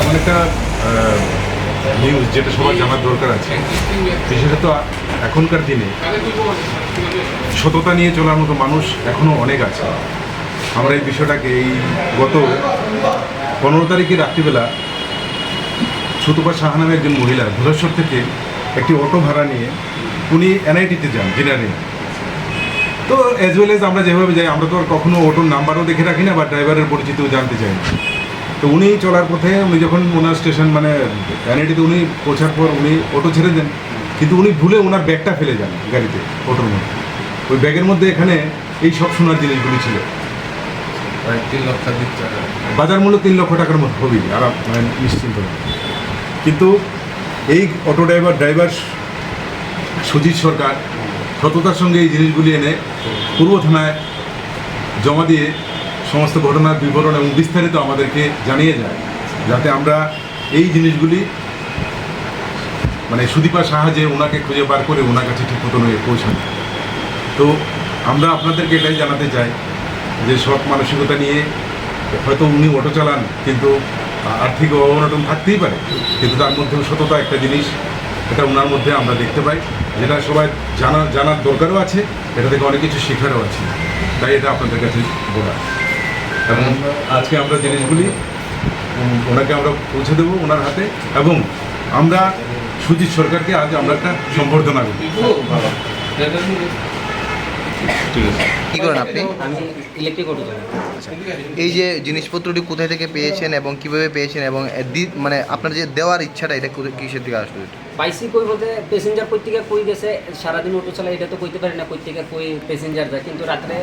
এমন একটা নিউজ যেটা সবার জানার দরকার আছে। বিশেষত এখনকার দিনে সততা নিয়ে চলার মতো মানুষ এখনও অনেক আছে। আমরা এই বিষয়টাকে এই গত পনেরো তারিখে রাত্রিবেলা সুতপা শাহ নামে একজন মহিলা ধুলেশ্বর থেকে একটি অটো ভাড়া নিয়ে উনি এনআইটিতে যান জেনারেল তো অ্যাজ ওয়েল এজ আমরা যেভাবে যাই, আমরা তো আর কখনো অটোর নাম্বারও দেখে রাখি না বা ড্রাইভারের পরিচিতিও জানতে চাই না। তো উনি চলার পথে উনি যখন ওনার স্টেশন মানে এনআইটিতে উনি পৌঁছার পর উনি অটো ছেড়ে দেন কিন্তু উনি ভুলে ওনার ব্যাগটা ফেলে যান গাড়িতে অটোর মধ্যে। ওই ব্যাগের মধ্যে এখানে এই সব সোনার জিনিসগুলি ছিল। বাজার মূল্য তিন লক্ষ টাকার মতো হবেই আর মানে নিশ্চিন্ত কিন্তু এই auto driver driver Sujit Sarkar সততার সঙ্গে এই জিনিসগুলি এনে পূর্ব থানায় জমা দিয়ে সমস্ত ঘটনার বিবরণ এবং বিস্তারিত আমাদেরকে জানিয়ে যায়, যাতে আমরা এই জিনিসগুলি মানে সুদীপার সাহায্যে ওনাকে খুঁজে বার করে ওনার কাছে ঠিক মতন পৌঁছানো। তো আমরা আপনাদেরকে এটাই জানাতে চাই যে সৎ মানসিকতা নিয়ে হয়তো উনি অটো চালান, কিন্তু আর্থিক অবনটন থাকতেই পারে, কিন্তু তার মধ্যেও সততা একটা জিনিস, এটা ওনার মধ্যে আমরা দেখতে পাই, যেটা সবাই জানা, জানার দরকারও আছে, এটা থেকে অনেক কিছু শেখারও আছে। তাই এটা আপনাদের কাছে বলা এবং আজকে আমরা জিনিসগুলি ওনাকে আমরা পৌঁছে দেবো ওনার হাতে এবং আমরা সুজিত সরকারকে আজ আমরা একটা সম্বর্ধনা করি। ঠিক কি করেন আপনি? আমি ইলেকট্রিক এই যে জিনিসপত্রটি কোথায় থেকে পেয়েছেন এবং কীভাবে পেয়েছেন এবং মানে আপনার যে দেওয়ার ইচ্ছাটা এটা কিসের থেকে আসলো? পাইছি কই বলতে প্যাসেঞ্জার কই থেকে কই গেছে? সারাদিন অটো চালাই এটা তো কইতে পারি না কই থেকে কই প্যাসেঞ্জার যায়। কিন্তু রাত্রে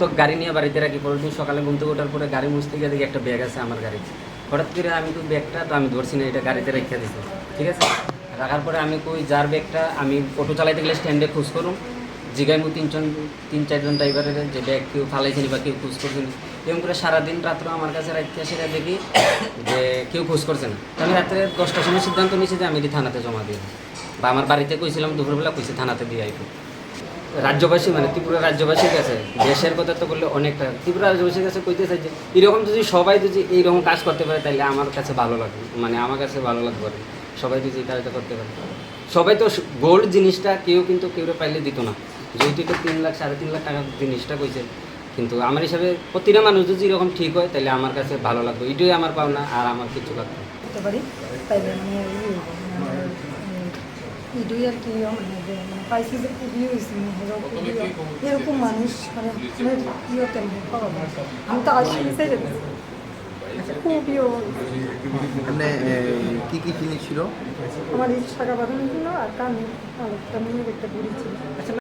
তো গাড়ি নিয়ে বাড়িতে রাখি, পরের দিন সকালে ঘুম থেকে ওঠার পরে গাড়ি মুছতে গিয়ে দেখি একটা ব্যাগ আছে আমার গাড়িতে হঠাৎ করে আমি তো ব্যাগটা তো আমি ধরছি না, এটা গাড়িতে রেখে দিছি, ঠিক আছে? রাখার পরে আমি কই, যার ব্যাগটা আমি অটো চালাইতে গেলে স্ট্যান্ডে খোঁজ করুন জিগাই মু তিনজন, তিন চারজন ড্রাইভারের যে ব্যাগ কেউ ফালাইছেনি বা কেউ খোঁজ করছেনি এরকম করে সারাদিন রাত্র আমার কাছে রাখতে সেটা দেখি যে কেউ খোঁজ করছে না। আমি রাত্রে দশটার সময় সিদ্ধান্ত নিয়েছি যে আমি এটি থানাতে জমা দিই। বা আমার বাড়িতে কইছিলাম, দুপুরবেলা কইছি থানাতে দিয়ে আইব। রাজ্যবাসী মানে ত্রিপুরা রাজ্যবাসীর কাছে, দেশের কথা তো বললে অনেকটা, ত্রিপুরা রাজ্যবাসীর কাছে কইতে চাই যে এরকম যদি সবাই যদি এইরকম কাজ করতে পারে তাহলে আমার কাছে ভালো লাগবে মানে আমার কাছে ভালো লাগবে সবাই যদি কাজটা করতে পারে। সবাই তো গোল্ড জিনিসটা কেউ কিন্তু কেউ পাইলে দিত না, যেহেতু এটা তিন লাখ, সাড়ে তিন লাখ টাকার জিনিসটা কইছে, কিন্তু আমার হিসাবে প্রতিটা মানুষ যদি এরকম ঠিক হয় তাহলে আমার কাছে ভালো লাগবে, এটাই আমার পাওনা, আর আমার কিছু লাগবে মানে মানে ইডুই আর কি মানে মানে পাইছি যে খুবই হয়েছে মানে এরকম এরকম মানুষ মানে মানে ইয়ে তেমনি পাওয়া যায় না। আমি তো আসি ছেড়ে দিচ্ছি খুবই এমনি এ, কি কি জিনিস ছিল আমার ইচ্ছা শাখা বাঁধানো ছিল আর কান আর একটা মেয়ের একটা ঘুরি ছিল